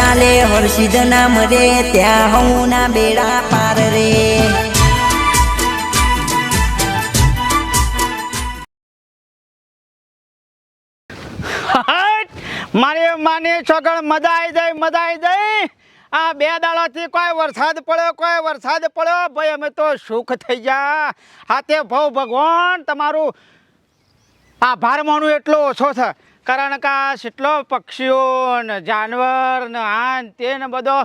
ચાલે, હર્ષિદ નામ રે, ત્યાં હું ના બેડા પાર રે. મારે માની છોકર મજા આવી જાય મજા આવી જાય આ બે દાડાથી કોઈ વરસાદ પડ્યો, કોઈ વરસાદ પડ્યો? ભાઈ, અમે તો સુખ થઈ ગયા હાથે ભવ ભગવાન, તમારું આભાર માનું એટલો ઓછો છે. કારણ કે કેટલો પક્ષીઓ ને જાનવર ને આન તે ને બધો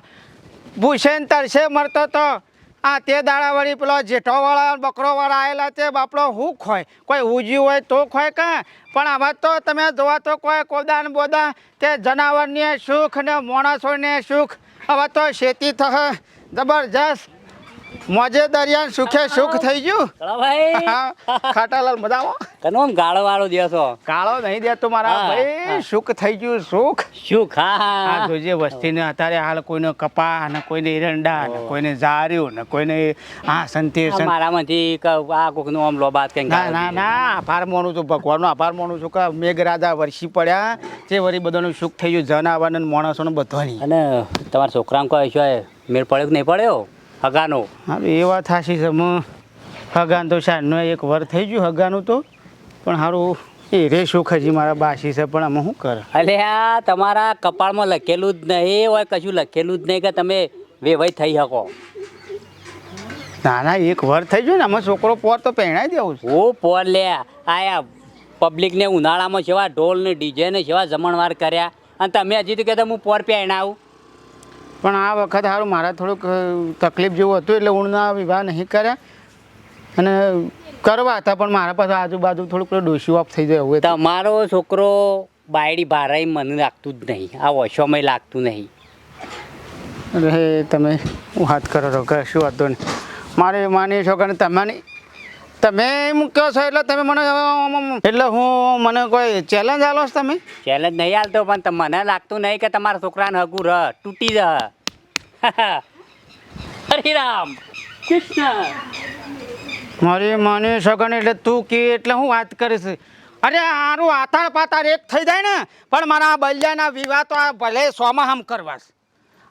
ભૂસેન તરસે મરતો તો આ તે દાડાવાળી પેલો જેઠોવાળા બકરોવાળા આવેલા છે, બાપડો હું ખોય કોઈ ઉજી હોય તો ખોય કાં? પણ આમાં તો તમે જોવા તો કોઈ કોદાન બોદા તે જનાવરને સુખ ને માણસોને સુખ. હવે તો શેતી થશે જબરજસ્ત. મોજે દરિયા સુખે સુખ થઈ ગયું. ખાટાલાલ મજામાં? કનો આમ ગાળો વાળો દેશો કાળો નહીં દેતો મારા ભાઈ. સુખ થઈ ગયું સુખ. સુખ હા જોજે વસ્તીને અત્યારે હાલ કોઈને કપા ને કોઈને એરંડા ને કોઈને ઝાર્યું ને કોઈને આ સંતે મારામાંથી આ કોકનું આમ લોબાત કઈ ના ના ના આભાર માનું છું ભગવાનનો આભાર માનું છું કે મેઘરાજા વરસી પડ્યા. તે વળી બધાનું સુખ થઈ ગયું જનાવર ને માણસોને બધાની. અને તમારા છોકરાને કહે છે મેળ પડ્યો કે નહીં પડ્યો? હગાનો? હવે એ વાત થાશી છે. હગાન તો શાનનો એક વર થઈ ગયું હગાનું તો. પણ સારું એ રે સુખ હજી મારા બાસી છે પણ આમાં શું કરે? અલે આ તમારા કપાળમાં લખેલું જ નહીં હોય કશું લખેલું જ નહીં કે તમે વેવાય થઈ શકો. ના ના એક વર થઈ ગયું ને આમાં છોકરો પોર તો પહેણાઈ દેવું છે. ઓ પોર લે આયા પબ્લિકને ઉનાળામાં જેવા ઢોલ ને ડીજે ને જેવા જમણવાર કર્યા. અને તમે હજી તો કહેતા હું પોર પહેણાવું. પણ આ વખત સારું મારા થોડુંક તકલીફ જેવું હતું એટલે ઊણના વિવાહ નહીં કર્યા. અને કરવા હતા પણ મારા પાસે આજુબાજુ થોડુંક ડોસી ઓફ થઈ જાય હતું. તમારો છોકરો બાયડી ભારાઈ મને લાગતું જ નહીં. આ વર્ષોમાં લાગતું નહીં. એટલે તમે વાત કરો છો કે શું હતું ને મારે માની છો કે તમારી તમે એમ કહો છો એટલે તમે મને એટલે હું મને કોઈ ચેલેન્જ આલો છો તમે? ચેલેન્જ નહીં આલતો પણ મને લાગતું નહીં કે તમારા છોકરાને હગું રહ તૂટી જહ હરિરામ. કૃષ્ણ. મારી માની સગન એટલે તું કે એટલે હું વાત કરીશ. અરે આરું આતાર પાતાળ એક થઈ જાય ને પણ મારા આ બલ્યાના વિવાહ તો આ ભલે સોમાં હમ કરવાશ.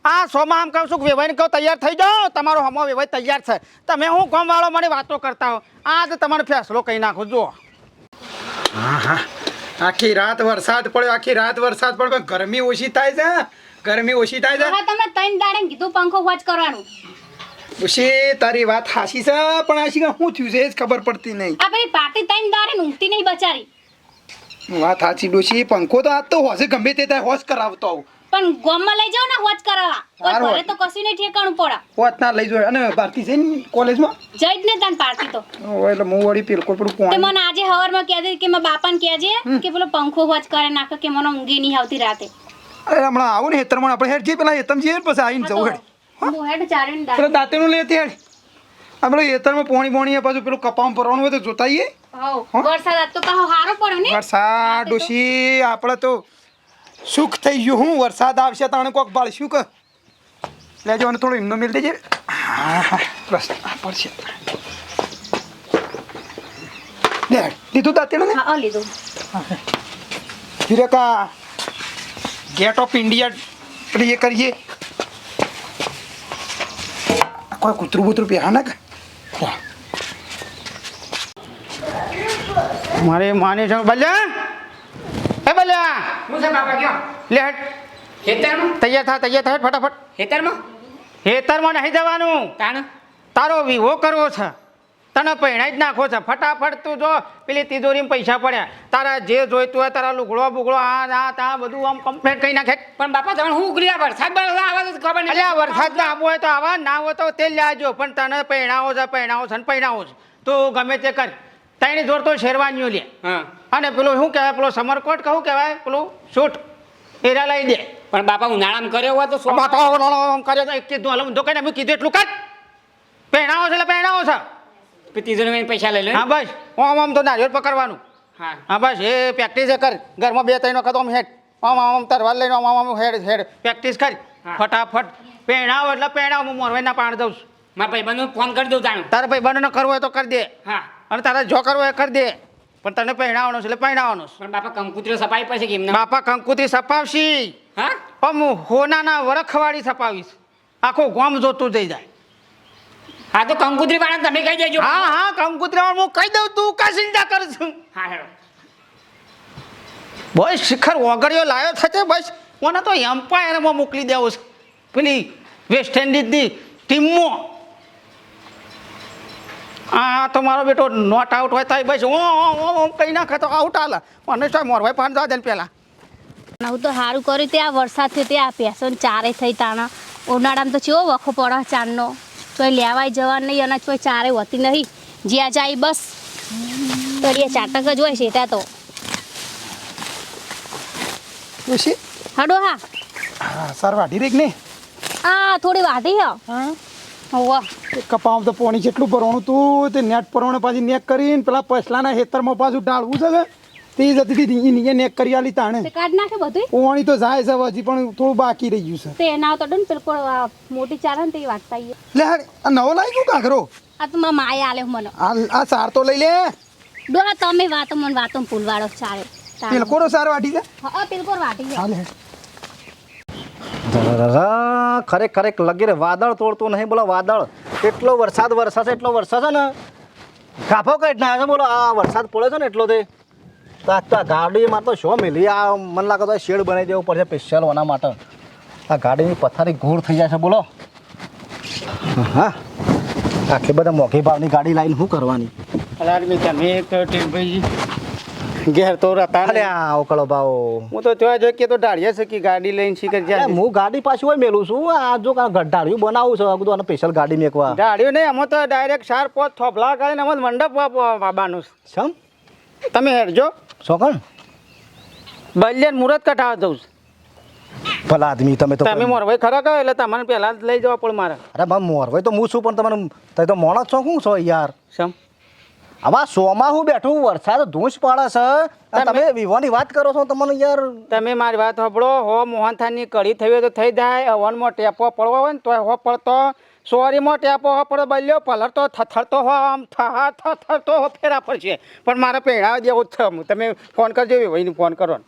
આ સોમાં આમ કહું છું કે વેવાઈને કહું તૈયાર થઈ જાઓ તમારો હમો વેવાઈ તૈયાર છે. તમે હું વાળો મને વાતો કરતા હો? આજ તમારો ફેસલો કહી નાખું જુઓ. આખી રાત વરસાદ પડ્યો આખી રાત વરસાદ પડ્યો. પણ ગરમી ઓછી થાય છે ગરમી ઓછી થાય હા તમને ત્રણ દાડે કીધું પંખો વોચ કરવાનું. ઓછી તારી વાત હાસી છે પણ આશી શું થયું છે એ જ ખબર પડતી નહીં. આ પેલી પાર્ટી ત્રણ દાડે ઊંઘતી નહીં બચારી. વાત સાચી ડોશી પંખો તો આજ તો હોશે ગમે તે થાય હોશ કરાવતો આવું. પણ ગામમાં લઈ જાઓ ને વોચ કરાવવા કોઈ. ઘરે તો કશું નહીં ઠેકાણું પડે. હોત ના લઈ જોઈએ અને ભારતી જઈને કોલેજમાં? જઈ જ ને તાન પાર્ટી તો. ઓય એટલે હું વળી પેલું તે પોણી મને આજે હવારમાં કહેતી કે મારા બાપાને કહેજે કે પેલો પંખો વોચ કરે નાખે કે મને ઊંઘી નહીં આવતી રાતે. અરે હમણાં આવું ને હેતરમાં આપણે હેડ જઈએ પેલા હેતમ જઈએ પછી આવીને જવું હેડ. હું હેડ ચારીને પેલા દાડે દાંતેનું લેતી હેડ. આપણે હેતરમાં પોણી પોણી પાછું પેલું કપામાં ભરવાનું હોય તો જોતા આવીએ વરસાદ તો હારો પડ્યો ને. વરસાદ ડોશી આપણે તો સુખ થઈ ગયું. હું વરસાદ આવશે તાણે કોક બાળશું કે લેજો અને થોડું એમનો મેલ દેજે. હા હા બસ આ પડશે. લીધું તા ને? હા લીધું. હિરેકા ગેટ ઓફ ઇન્ડિયા એ કરીએ. કોઈ કૂતરું બૂતરું પહેરા ના કે મારે માને છે બલ્યા એ બલ્યા હું છે બાપા કયો? લે હટ. ખેતરમાં? તૈયાર થા તૈયાર થા ફટાફટ. ખેતરમાં? હેતરમાં નહીં જવાનું. તાણ? તારો વિવો કરવો છે. તને પહેણાઈ જ નાખો છે. ફટાફટ તું જો પેલી તિજોરીમાં પૈસા પડ્યા. તારા જે જોઈતું હોય તારા લુગડો બુગડો આ આ તા બધું આમ કમ્પ્લેટ કરી નાખે. પણ બાપા તમે હું ઉગલી વરસાદ આવે તો ખબર નહીં અલ્યા વરસાદ ના આવો હોય તો આવા ના હોય તો તે લાજો પણ તને પહેણાવો છે પહેણાવો છે ને પહેણાવો છે. તું ગમે તે કર. તારી જોર તો શેરવાનીઓ લે. અને પેલું શું કહેવાય પેલો સમરકોટ કહું કહેવાય પેલું શૂટ એરા લઈ દે. પણ બાપા ઉનાળામાં કર્યો હોય તો શું? તો એક કીધું હાલ ઊંધો કહીને મેં કીધું એટલું કાંઈ. પહેણાવો છે એટલે પહેણાવો છે. ત્રીજો પૈસા લઈ લે હા બસ. ઓમ આમ તો નારિયેળ પકડવાનું હા. હા બસ એ પ્રેક્ટિસ કર. ઘરમાં બે ત્રણ વખત આમ હેડ. ઓમ આમ તરવાર લઈને ઓમ આમ હેડ હેડ. પ્રેક્ટિસ કરી. ફટાફટ. પહેણાવો એટલે પહેણાવો હું મોરવાઈના પાણી દઉં છું. મારા ભાઈબંધને ફોન કરી દઉં તાણ. તારા ભાઈ બંને કરવો હોય તો કરી દે. હા. અને તારે જો કરવો હોય કરી દે. પણ તને પહેણાવવાનો છે એટલે પહેણાવવાનો છે. પણ બાપા કંકુતરીઓ સપાવી પછી કેમ બાપા કંકુથી સપાવશી. હા? પણ હું હોનાના વરખવાળી સપાવીશ. આખો ગોમ જોતું જઈ જાય. હા તો કંકુત્રી વાળા તમે કહી દેજો. હા હા કંકુતરામાં હું કહી દઉં તું કા ચિંતા કરશું? હા હેડો. બસ શિખર ઓગળ્યો લાયો થશે બસ. મને તો એમ્પાયરમાં મોકલી દેવો છે. પેલી વેસ્ટ ઇન્ડિઝની ટીમમાં. આ તો મારો બેટો નોટ આઉટ હોય થાય બસ ઓ ઓ ઓ કઈ નાખે તો આઉટ આલે. મને શું મોરભાઈ ભાઈ જવા દે ને પહેલાં હું તો સારું કર્યું ત્યાં વરસાદ થયો આ પેસન ચારે થઈ તાણા. ઉનાળામાં તો ચેવો વખો પડે ચારનો ચોય લેવાય જવાનું નહીં અને ચોય ચારે હોતી નહીં. જ્યાં જાય બસ. તળિયે ચાટક જ હોય છે ત્યાં તો. હડો હા. હા વાઢી રહી કે નહીં? આ થોડી વાઢી હો. હા. એ કપામાં તો પાણી જેટલું ભરવાનું તું તે નેટ પરવાણે પાછી નેક કરીને પેલા પછલાના હેતરમાં પાછું ઢાળવું છે તે જતી હતી નીચે નેક કરી આલી તાણે. કાઢ નાખે બધું પાણી તો જાય છે હજી પણ થોડું બાકી રહી ગયું છે. તે એના તો ડન બિલકુલ મોટી ચાલે ને તે વાત આવીએ લે નવો લાવી ગયું કાકરો આ તો મારા માએ આલે મને. આ સાર તો લઈ લે. ડોહા તમે વાતો મને વાતો ભૂલવાડો ચાલે. પેલકોરો સાર વાટી છે? હા પેલકોર વાટી છે. હાલે ખરેખર લગી રે. વાદળ તોડતું નહીં, બોલો, વાદળ. એટલો વરસાદ વરસાશે, એટલો વરસાશે ને. કાફો કઈ ના છે, બોલો, આ વરસાદ પડે છે ને એટલો તે આ ગાડી મારે તો શો મેલી? આ મને લાગે તો શેડ બનાવી દેવું પડશે સ્પેશિયલ ઓના માટે. આ ગાડીની પથારી ગોળ થઈ જાય છે, બોલો. હા. આટલી બધા મોઘી ભાવની ગાડી લાવીને શું કરવાની? તમે તો ઘેર તો રતા નહીં. આ ઓકળો ભાવ હું તો જોયા જોઈ કે તો ઢાળીએ છે કે ગાડી લઈને છે કે જાય હું ગાડી પાછી હોય મેલું છું. આ જો ગઢાળ્યું બનાવું છું આ બધું આને સ્પેશિયલ ગાડી મેકવા ઢાળ્યું નહીં અમે તો ડાયરેક્ટ ચાર પાંચ થોભલા કરીને અમે મંડપ બાબાનું સમ તમે હેરજો શોકણ બલ્યન મુહૂર્ત કઢાવા છું. ભલા આદમી તમે તો તમે મોરભાઈ ખરા કહો એટલે તમને પહેલા જ લઈ જવા પડે મારે. અરે મોરવાઈ તો હું છું પણ તમને તમે તો મોણસ છો શું છો યાર. સમ આમાં સોમાં હું બેઠું વરસાદ ધૂંસ પાડે છે. તમે વિવાની વાત કરો છો તમને યાર. તમે મારી વાત સાંભળો હો મોહનથાનની કડી થઈ તો થઈ જાય હવનમાં ટેપો પડવો હોય ને તો હો પડતો. સોરીમાં ટેપો હો પડે બલ્યો પલર તો થથડતો હો આમ થા થથડતો હો ફેરા પડશે પણ મારે પહેરાવ દેવો જ છે તમે ફોન કરજો ભાઈને ફોન કરો ને.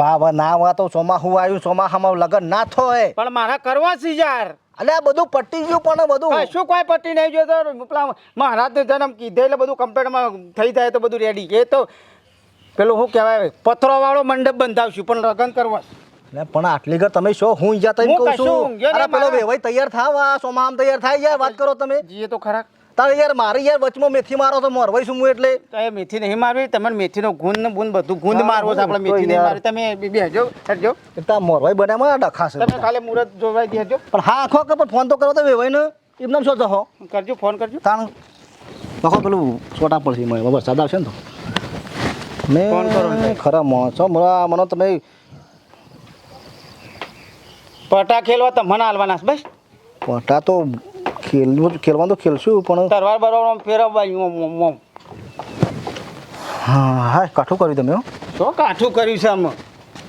ભાવ ના હોય તો સોમાં હું આવ્યું ચોમાહામાં લગન ના થોય. પણ મારા કરવા છે યાર. એટલે આ બધું પટી ગયું પણ બધું. શું કોઈ પટ્ટી નહીં જોતો પેલા મહારાજ જન્મ કીધે એટલે બધું કમ્પ્લેટમાં થઈ જાય તો બધું રેડી એ તો પેલું શું કહેવાય પથરો વાળો મંડપ બંધાવશું પણ લગ્ન કરવા. એટલે પણ આટલી ઘર તમે શું હું ઈજા હું કહું છું. અરે પેલો વેવાઈ તૈયાર થાવ આ આમ તૈયાર થાય યાર વાત કરો તમે. જીએ તો ખરા. તારે યાર મારી યાર વચમાં મેથી મારો તો મરવાઈ છું હું એટલે. તો એ મેથી નહીં મારવી તમારે મેથીનો ગુંદ ને ગુંદ બધું ગુંદ મારવો છે આપણે મેથી નહીં મારવી તમે બે- બેસજો તા મરવાઈ મોરવાઈ બન્યામાં ડખાશે તમે ખાલી મુરત જોવાઈ દેજો પણ હા આખો કે પણ ફોન તો કરો તો વેવાઈ ને. એમને શું જહો કરજો ફોન કરજો. તાણ લખો પેલું છોટા પડશે મને વરસાદ આવશે ને તો. ફોન કરો મેં ખરા માણસો મને મને તમે પટા ખેલવા તમને મને હાલવાના છે બસ. પટા તો ખેલવું ખેલવાનું તો ખેલશું પણ તરવાર બરોબર ફેરવવા. હા હા કાઠું કર્યું તમે હો. શું કાઠું કર્યું છે આમાં.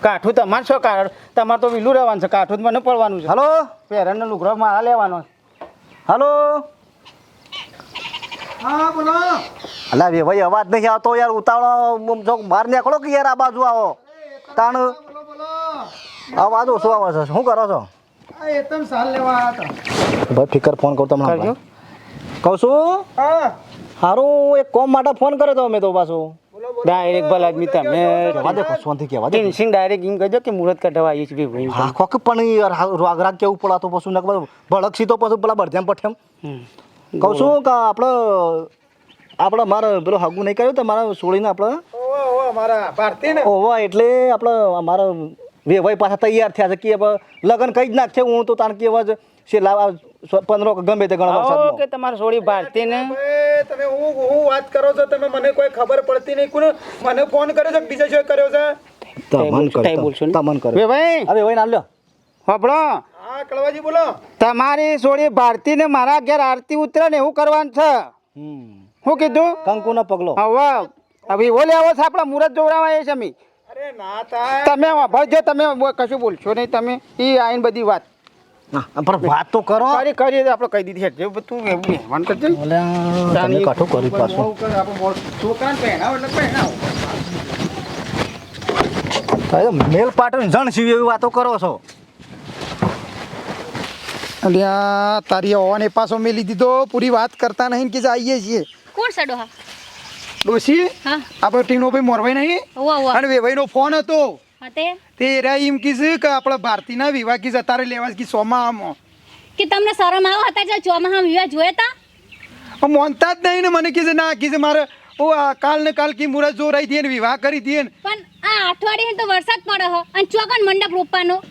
કાઠું તમારે શું કારણ તમારે તો વિલું રહેવાનું છે કાઠું જ મને પડવાનું છે. હાલો? પેરણનો લુગડો મારા લેવાનો હલો હાલો? હા બોલો. અલા વેવાઈ અવાજ નહીં આવતો યાર ઉતાવળો જો બહાર નીકળો કે યાર આ બાજુ આવો? તાણ બોલો બોલો અવાજ ઓછો આવે છે? શું કરો છો? આ એકદમ સાલ લેવા આવ્યા હતા. ભાઈ ફિકર ફોન કરતો તમને કરજો. કહું છું? હા. સારું એક કોમ માટે ફોન કર્યો તો મેં તો પાછું. ડાયરેક્ટ ભલા આદમી તમે. કહેવા દે શાંતિ કહેવા દે. ટેન્શન ડાયરેક્ટ એમ કહેજો કે મુહૂર્ત કઢાવવા આવીએ છીએ ભાઈ. હા કોક પણ રાગ રાગ કેવું પડાતો પશુ ને ભડક તો પશુ પેલા બળધ્યામ પઠ્યામ કહું છું કે આપણે આપણે મારે પેલો હગું નહીં કર્યું તો મારા સોળીને આપણે ઓવા એટલે આપણે મારા વેવાઈ પાછા તૈયાર થયા છે. કે હવે લગ્ન કઈ જ નાખશે. હું તો તાણ કેવા જ છે લાવા પંદરો ગમે તે ગણવા વરસાદ કે તમારે સોળી ભારતી ને? તમે હું હું વાત કરો છો? તમે મને કોઈ ખબર પડતી નહીં. કોને મને ફોન કર્યો છે બીજા શું કર્યો છે? તમન કર તઈ બોલશો ને? તમન કર. ભાઈ. અરે ભાઈ ના લ્યો. હોભળો હા કળવાજી બોલો. તમારી સોળી ભારતી ને મારા ઘેર આરતી ઉતરે ને એવું કરવાનું છે. હું કીધું? કંકુ નો પગલો હવે હવે ઓલે આવો છે આપણા મુરત જોવડાવા એ છે થાય તમે ભાઈ તમે કશું બોલશો નહીં તમે એ આઈને બધી વાત. પણ વાત તો કરો. કરી કરી આપણે કહી દીધી છે તું એવું મહેમાન કરજે. તમે કાઠું કર્યું પાછું. બહુ કરે, આપણે મોડ- છોકરાને પહેરાવો એટલે પહેરાવો. મેલ પાટણ જણ સીવી એવી વાતો કરો છો. અલ્યા તારી ઓને પાછો મેલી દીધો પૂરી વાત કરતા નહીં ને કે જે આવીએ છીએ. કોણ સડો હા? હા. આપણો ટીનો ભાઈ મોરવાઈ નહીં? અને વેવાઈ નો ફોન હતો. તે? એરા એમ કીધું કે આપણા ભારતી ના વિવાહ કીધું અત્યારે લેવા કી સોમાં આમો. કે તમને શરમ આવો હતા જો ચોમાહા વિવાહ જોયા મોનતા જ નહીં ને મને કીધું ના કીધું મારે ઓ આ કાલ ને કાલ કી મુરત જોરાઈ દીએ ને વિવાહ કરી દીએ ને. પણ આ અઠવાડિયે તો વરસાદ પડે હો. અને ચોકન મંડપ રોપવાનો.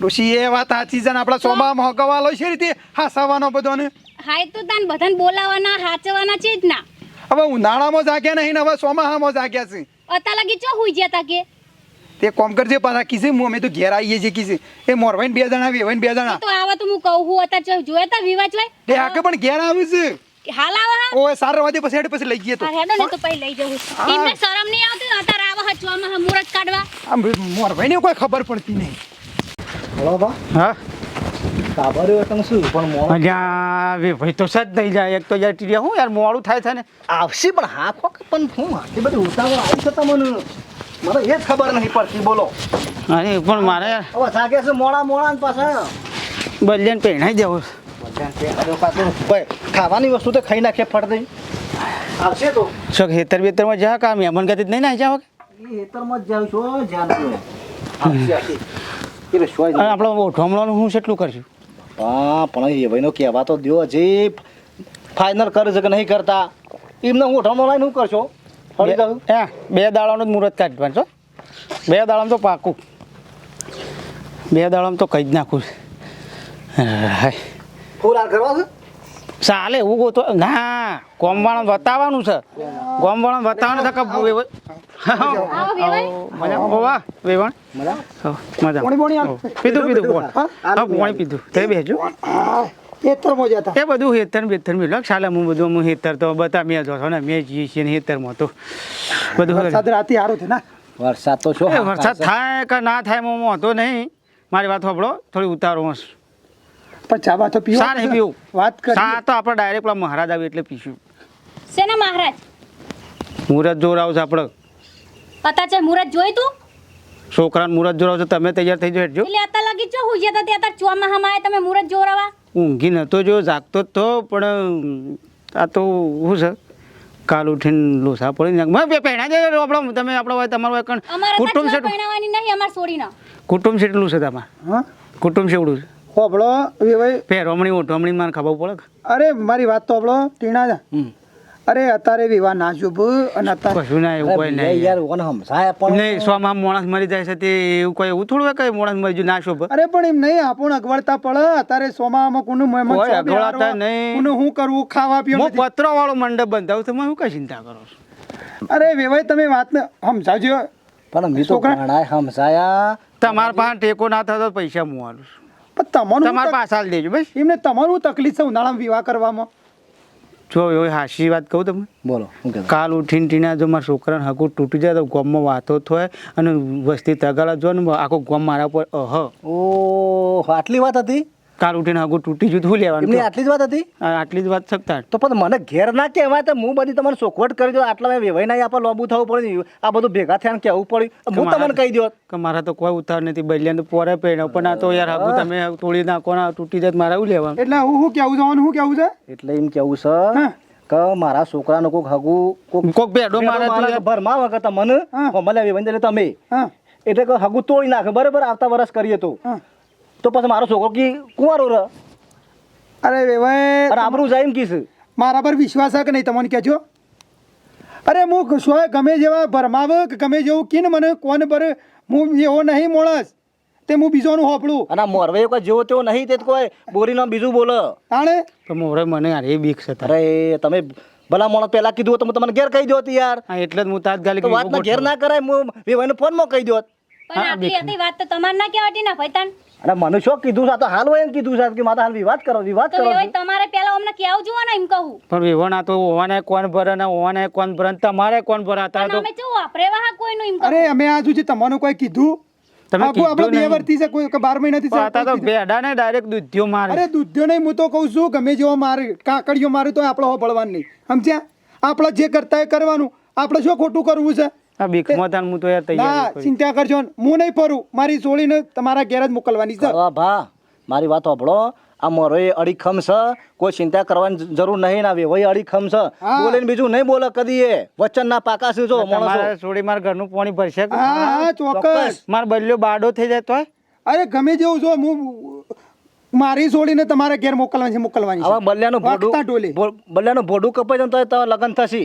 ડોશી એ વાત સાચી છે ને આપણા સોમાં મોગવાલો છે રીતે હસાવાનો બધો ને હાય તો તાન બધાને બોલાવાના હાચવાના છે જ ના. હવે ઉનાળામાં જાગ્યા નહીં ને હવે ચોમાહામાં જાગ્યા છે. અતા લાગી ચો હુઈ તા કે તે કોમ કરજે પાછા કીસે હું અમે તો ઘેર આવીએ છીએ કીસે એ મોરવાઈન બે જણા વેવાઈને બે જણા. તો આવા તો હું કહું હું અતા ચો જોયા તા વિવાહ જોય? તે આકે પણ ઘેર આવે છે. હાલ આવા હા? ઓય સાર વાદે પછી હેડ પછી લઈ ગયે તો. હેડો ને તો પછી લઈ જવું. એમને શરમ નહીં આવતી અત્યારે આવા હા ચોમાહા મુરત કાઢવા. આમ મોરવાઈને કોઈ ખબર પડતી નહીં. હલો બા. હા. કાબર્યો તમે શું? પણ મોડો વે ભાઈ તો સજ નહીં જાય. એક તો યાર ટીડિયા હું યાર મોડું થાય થાય ને? આવશે પણ હા ખોક પણ હું? આટલી બધી ઉતાવળ આવી છે તમને? મને એ જ ખબર નહીં પડતી બોલો. અરે પણ મારે હવે જાગે છે મોડા મોડા ને પાછા. બદલીને પહેણાઈ જવું ભાઈ ખાવાની વસ્તુ તો ખાઈ નાખે ફટ દઈ. આવશે તો. હેતર ખેતર બેતરમાં જા કામ મહેમાન ગતિ નહીં ના જાવ હેતરમાં જ જાઉં છું જ્યાં આવશે આવશે. એટલે આપણો હું કેટલું કરશું? હા પણ એ ભાઈનો કહેવા તો દ્યો હજી ફાઇનલ કરે છે કે નહીં કરતા એમને હું ઢમો લાઈને શું કરશો? ફરી હે બે દાડાનું જ મુહૂર્ત કાઢવાનું છો બે દાડામાં તો પાકું. બે દાડામાં તો કહી જ નાખું. ફૂલ કરવા છે? ચાલે એવું ગોતો ના ગોમવાળા બતાવવાનું છે. ગોમવાળા બતાવવાનું છે કે વેવ- મજા વેવણ મજા? પીધું પીધું પોણ. હા? પાણી પીધું. તે બેજો જતા. એ બધું હેતર બેતર મેં ચાલે હું બધું હું હેતર તો બતા મેં જો છો ને મેં જઈએ છીએ ને હેતરમાં તો. બધું વરસાદ રાતે સારું છે ના? વરસાદ તો શું વરસાદ થાય કે ના થાય હું વાંધો નહીં. મારી વાત સાંભળો થોડી ઉતારો હસ પણ ચા બા તો પીવો સા નહીં પીવું. વાત કરી સા તો આપણે ડાયરેક્ટ પેલા મહારાજ આવે એટલે પીશું. શેના મહારાજ? મુરત જોરાવ છે આપણે પતા છે મુરત જોઈ તું? છોકરાને મુરત જોરાવ છે તમે તૈયાર થઈ જાઓ હેઠજો એટલે અત્યારે લાગી ચો હું જતા ત્યાં તે અત્યારે ચોમાહામાં આયા તમે મુરત જોરાવા ઊંઘી નતો જો જાગતો જ તો પણ આ તો શું છે? કાલ ઉઠીને લોસા પડી નાખ મેં બે પહેણા જ આપણો તમે આપણો હોય તમારો હોય કણ. કુટુંબ સેટ પહેણાવાની નહીં અમાર છોડીને. કુટુંબ સેટલું છે તમારે હા? કુટુંબ સેવડું છે. હોબળો વેવાઈ પહેરમણી ઓઢમણી મને ખબર પડે અરે મારી વાત તો હોભળો ટીણા અરે અત્યારે વિવાહ ના શુભ અને અત્યારે કશું ના એવું કોઈ નહીં યાર ઓન સમજાય પણ નહીં સોમાં માણસ મરી જાય છે તે એવું કોઈ એવું થોડું કઈ મોણસ મરી જાય ના શુભ? અરે પણ એમ નહીં આપણ અગવડતા પડે. અત્યારે સોમામાં કોનું મહેમાન કોઈ અગવડતા નહીં. કોનું શું કરવું ખાવા હું પત્ર વાળો મંડપ બંધાવું તમે શું કઈ ચિંતા કરો અરે વેવાઈ તમે વાત સમજાવજો. પણ મેં તો સમજાયા. તમારા પાસે ટેકો ના થતો પૈસા હું આલું છું. પણ તમારું તમારે પાછા હાલ દેજો બસ. એમને તમારું તકલીફ છે ઉનાળામાં વિવાહ કરવામાં. જો એ હાસી વાત કહું તમને. બોલો કાલ ઉઠીને ટીના જો મારા છોકરાને હકું તૂટી જાય તો ગોમમાં વાતો થાય અને વસ્તી તગાલા જો ને આખો ગોમ મારા પર અહ. ઓ આટલી વાત હતી? કાલ ઉઠીને હકું તૂટી ગયું તો લેવાનું એમની આટલી જ વાત હતી? આટલી જ વાત શકતા તો પણ મને ઘેર ના કહેવાય તો હું બધી તમને સોખવટ કરી દો આટલા મેં વેવાઈ નહીં આપણે લોબુ થવું પડ્યું આ બધું ભેગા થયા કહેવું પડ્યું. હું તમને કહી દો કે મારા તો કોઈ ઉતાર નથી બદલ્યા તો પોરે પહેણ્યો પણ આ તો યાર હકું તમે તોડી નાખો ના તૂટી જાય તો મારે એવું લેવાનું? એટલે હું શું કેવું જવાનું હું કેવું છે? એટલે એમ કેવું છે કે મારા છોકરાનું કોઈક હગું કોક કોક બેડો મારા ભરમાં વખત તમને હા. વેવાઈ તમે એટલે કે હગું તોડી નાખે બરાબર આવતા વર્ષ કરીએ તો. હા. તો પછી મારો છોકરો કી કુંવારો રહ અરે વેવાય અરે આબરું જાય એમ કીશ મારા પર વિશ્વાસ છે કે નહીં તમને કહેજો? અરે હું શું ગમે જેવા ભરમાવ કે ગમે જેવું કીને મને કોને પર હું એવો નહીં મોણસ તે હું બીજોનું હોપડું અને મોરવે એક જેવો તેવો નહીં તે કોઈ કોઈ બોરીનો બીજું બોલો. તાણે? તો મોરે મને યાર એ બીક છે અરે તમે ભલા માણસ પહેલા કીધું તો હું તમને ઘેર કહી દો યાર. એટલે જ હું તાત્કાલિક વાત ઘેર ના કરાય હું વેવાઈને ફોનમાં કહી દો પણ આટલી હતી વાત તો તમારે ના કહેવાતી ના ભાઈતાન અને મને શું કીધું છે? તો હાલ હોય એમ કીધું છે કે માતા હાલ વિવાદ કરો વિવાદ કરો તમારે પહેલા અમને કેવું જોવો ને એમ કહું. પણ વેવણ તો ઓવાને કોણ ભરે ને ઓવાને કોણ ભરે તમારે કોણ ભરે? તો અમે જો વાપરે વાહા કોઈનું એમ અરે અમે આ સુધી તમને કોઈ કીધું? તમે આખું આપણે બે વર્ષથી છે કોઈ કે બાર મહિનાથી છે, અત્યારે તો કોઈ ભેડા ને ડાયરેક્ટ દૂધ્યો મારે. અરે દૂધ્યો નહીં હું તો કહું છું ગમે જેવો મારે કાકડીઓ મારે તો આપણે હોબળવાનું નહીં. સમજ્યા? આપણે જે કરતા એ કરવાનું. આપણે શું ખોટું કરવું છે? આ બીકમાં તાન હું તો યાર ના ચિંતા કરજો ને. હું નહીં ફરું. મારી છોડીને તમારા ઘેર જ મોકલવાની છે. કરવા ભા મારી વાત સાંભળો. આ મારો અડીખમ છે. કોઈ ચિંતા કરવાની જરૂર નહીં ના વેવાઈ અડીખમ છે. બોલે બીજું નહીં બોલે કદી એ વચન ના પાકા છે જો મારા ઘરનું પાણી ભરશે હા ચોક્કસ. મારો બલ્યો બાડો થઈ જાય તો અરે ગમે જેવું જો હું મારી છોડીને તમારે ઘેર મોકલવાની છે મોકલવાની હવે છે બલ્યાનું ભોડું બલ્યાનું ભોડું કપાઈ જાય તો લગ્ન થશે.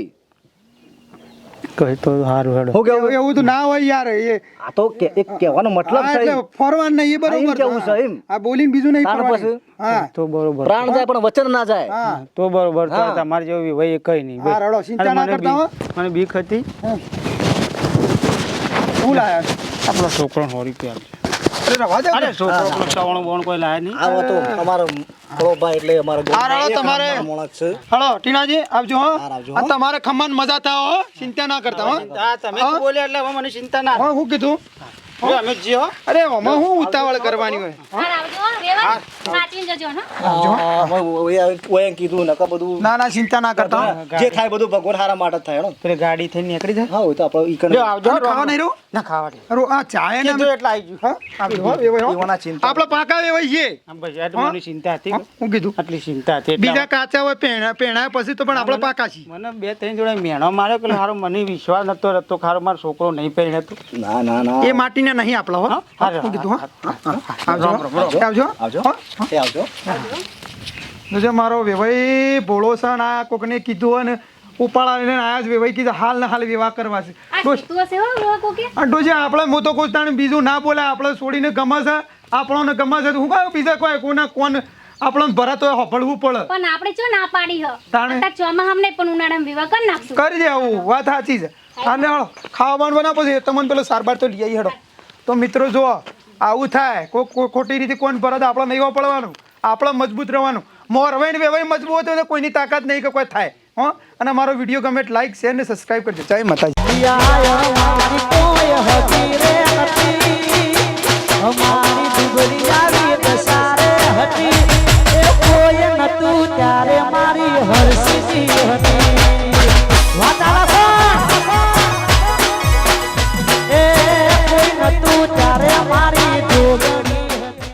કહી તો સારું હેડો. હું કેવું? એવું તો ના હોય યાર એ આ તો કે- એક કહેવાનો મતલબ છે એટલે ફરવાનું નહીં એ બરોબર. કેવું છે, એમ. આ બોલીને બીજું નહીં ફરવાનું. હા. તો બરોબર. પ્રાણ જાય પણ વચન ના જાય. હા. તો બરોબર. તો. તમારે જેવું ભાઈ કઈ નહીં. હા, રડો, ચિંતા ના કરતા હો. મને બીક હતી. લાયા આપણો છોકરો અરે છોકરો પેલો ચવણો કોઈ લાયા નહીં. આવો તો તમારો થોડો ભાઈ એટલે અમારો હા, તમારે. નંબરનો માણસ છે. હલો ટીનાજી આવજો હા, તમારે ખમણ મજા થાય હો. ચિંતા ના કરતા હો. તમે બોલ્યા એટલે મને ચિંતા ના હા હું કીધું? અમે. અરે આમાં હું ઉતાવળ કરવાની હોય? હાર આવજો હો, રેવા સાચવીને જજો હો. હા, ઓય- ઓય- ઓય એમ કીધું ના ના ચિંતા ના કરતા જે થાય બધું ભગવાન હારા માટે થાય હેડો. પેલી ગાડી થઈને નીકળી જાય હા તો આપણે ઈ આવજો ખાવા નહીં રહું? ના ખાવા દે અરે આ ચાય ને એટલે આવી ગયું. હા હો વેવાઈ ચિંતા આપણે પાકા વેવાઈ છે. આમ બસ એટલે ચિંતા હતી. હું કીધું. આટલી ચિંતા હતી બીજા કાચા હોય પેણા પેણા પછી તો પણ આપણે પાકા છીએ. મને બે ત્રણ જોડે મેણો માર્યો કે હારો મને વિશ્વાસ નતો રહેતો ખારો મારો છોકરો નહીં પહેણ્યો ના ના ના. એ માટીને નહીં આપલા હો. શું કીધું હો. આવજો આવજો. આવજો. હો. આવજો. જોજે મારો વેવાઈ ભોળો સણ આ કોકને કીધું હોય ને ઉપાડા લઈને આયા જ વેવાઈ કીધું હાલ ને હાલ વિવાહ કરવા છે. ડોશી આપણે હું તો કોઈ તાણે બીજું ના બોલે આપણે છોડીને ગમે છે આપણોને ગમે છે તો હું કહું બીજા કોઈ કોને કોણ આપણને ભરાતો હોય હોફળવું પડે. પણ આપણે ચો ના પાડી હ. તાણે? અત્યારે હમને નહીં પણ ઉનાળામાં વિવાહ કરી નાખશું. કરી દે આવું વાત સાચી છે. અને ખાવા બનાવ પછી તમને પેલો સારબાર તો લઈ આવી હેડો. તો મિત્રો જુઓ, આવું થાય. કોઈ ખોટી રીતે કોણ ભરત? આપણે નહીં પડવાનું આપણે મજબૂત રહેવાનું. મોર હવે વેવાય મજબૂત હોય તો કોઈની તાકાત નહીં કે કોઈ થાય. હો? અને મારો વીડિયો ગમે લાઈક શેર ને સબસ્ક્રાઈબ કરજો. જય માતાજી. મારી હરસી હતી. વાતાલા